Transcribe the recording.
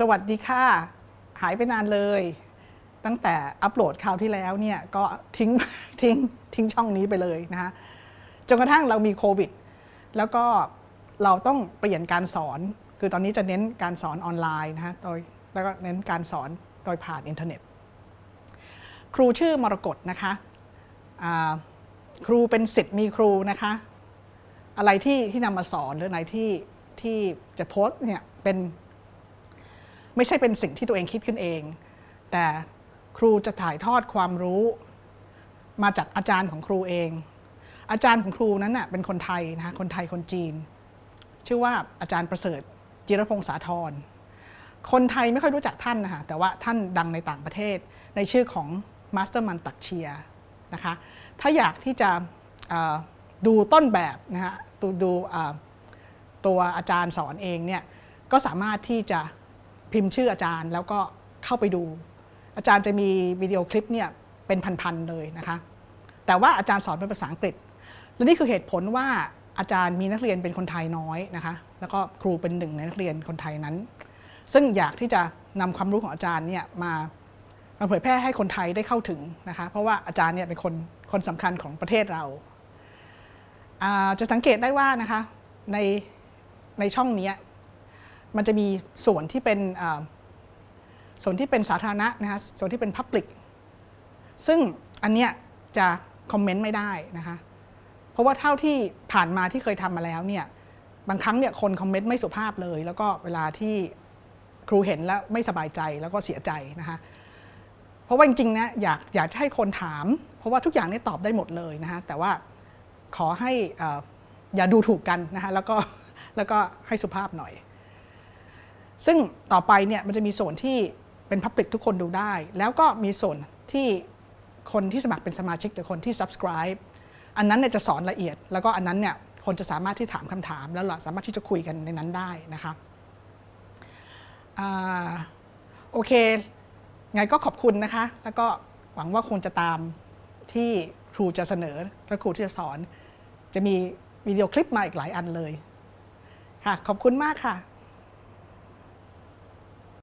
สวัสดีค่ะ หายไปนานเลย ตั้งแต่อัปโหลดคราวที่แล้วเนี่ยก็ทิ้งทิ้งทิ้งช่องนี้ไปเลยนะคะจนกระทั่งเรามีโควิด แล้วก็เราต้องเปลี่ยนการสอน คือตอนนี้จะเน้นการสอนออนไลน์นะคะโดยแล้วก็เน้นการสอนโดยผ่านอินเทอร์เน็ต ครูชื่อมรกตนะคะครูเป็นสิทธิ์มีครูนะคะ อะไรที่ที่นำมาสอนหรืออะไรที่ที่จะโพสต์เนี่ยเป็น ไม่ใช่เป็นสิ่งที่ตัวเองคิดขึ้นเอง แต่ครูจะถ่ายทอดความรู้ มาจากอาจารย์ของครูเอง อาจารย์ของครูนั้นน่ะเป็นคนไทยนะคะคนไทยคนจีน ชื่อว่าอาจารย์ประเสริฐ จิรพงษ์สาธรคนไทยไม่ค่อยรู้จักท่านนะคะแต่ว่าท่านดังในต่างประเทศ ในชื่อของมาสเตอร์มันตักเชียนะคะถ้าอยากที่จะดูต้นแบบนะฮะดูดตัวอาจารย์สอนเองเนี่ยก็สามารถที่จะ พิมพ์ชื่ออาจารย์แล้วก็เข้าไปดู อาจารย์จะมีวิดีโอคลิปเนี่ยเป็นพันๆเลยนะคะ แต่ว่าอาจารย์สอนเป็นภาษาอังกฤษ และนี่คือเหตุผลว่าอาจารย์มีนักเรียนเป็นคนไทยน้อยนะคะ แล้วก็ครูเป็นหนึ่งในนักเรียนคนไทยนั้น ซึ่งอยากที่จะนำความรู้ของอาจารย์เนี่ยมามาเผยแพร่ให้คนไทยได้เข้าถึงนะคะ เพราะว่าอาจารย์เนี่ยเป็นคนคนสำคัญของประเทศเราาจะสังเกตได้ว่านะคะในในช่องนี้ มันจะมีส่วนที่เป็นส่วนที่เป็นสาธารณะนะคะส่วนที่เป็น Public ซึ่งอันเนี้ยจะคอมเมนต์ไม่ได้นะคะเพราะว่าเท่าที่ผ่านมาที่เคยทำมาแล้วเนี่ยบางครั้งเนี่ยคนคอมเมนต์ไม่สุภาพเลย แล้วก็เวลาที่ครูเห็นแล้วไม่สบายใจแล้วก็เสียใจนะคะเพราะว่าจริงๆนะอยากอยากจะให้คนถาม เพราะว่าทุกอย่างเนี่ยตอบได้หมดเลยนะคะแต่ว่าขอให้เอ่ออย่าดูถูกกันนะคะแล้วก็แล้วก็ให้สุภาพหน่อย ซึ่งต่อไปเนี่ยมันจะมีส่วนที่เป็นพับ l ิ c ทุกคนดูได้ แล้วก็มีส่วนที่คนที่สมัครเป็นสมาชิกหรือคนที่ subscribe อันนั้นเนี่ยจะสอนละเอียด แล้วก็อันนั้นเนี่ยคนจะสามารถที่ถามคำถาม แล้วเราสามารถที่จะคุยกันในนั้นได้นะคะอโอเค ไงก็ขอบคุณนะคะ แล้วก็หวังว่าคงจะตามที่ครูจะเสนอและครูที่จะสอน จะมีวิดีโอคลิปมาอีกหลายอันเลย ค่ะ ขอบคุณมากค่ะ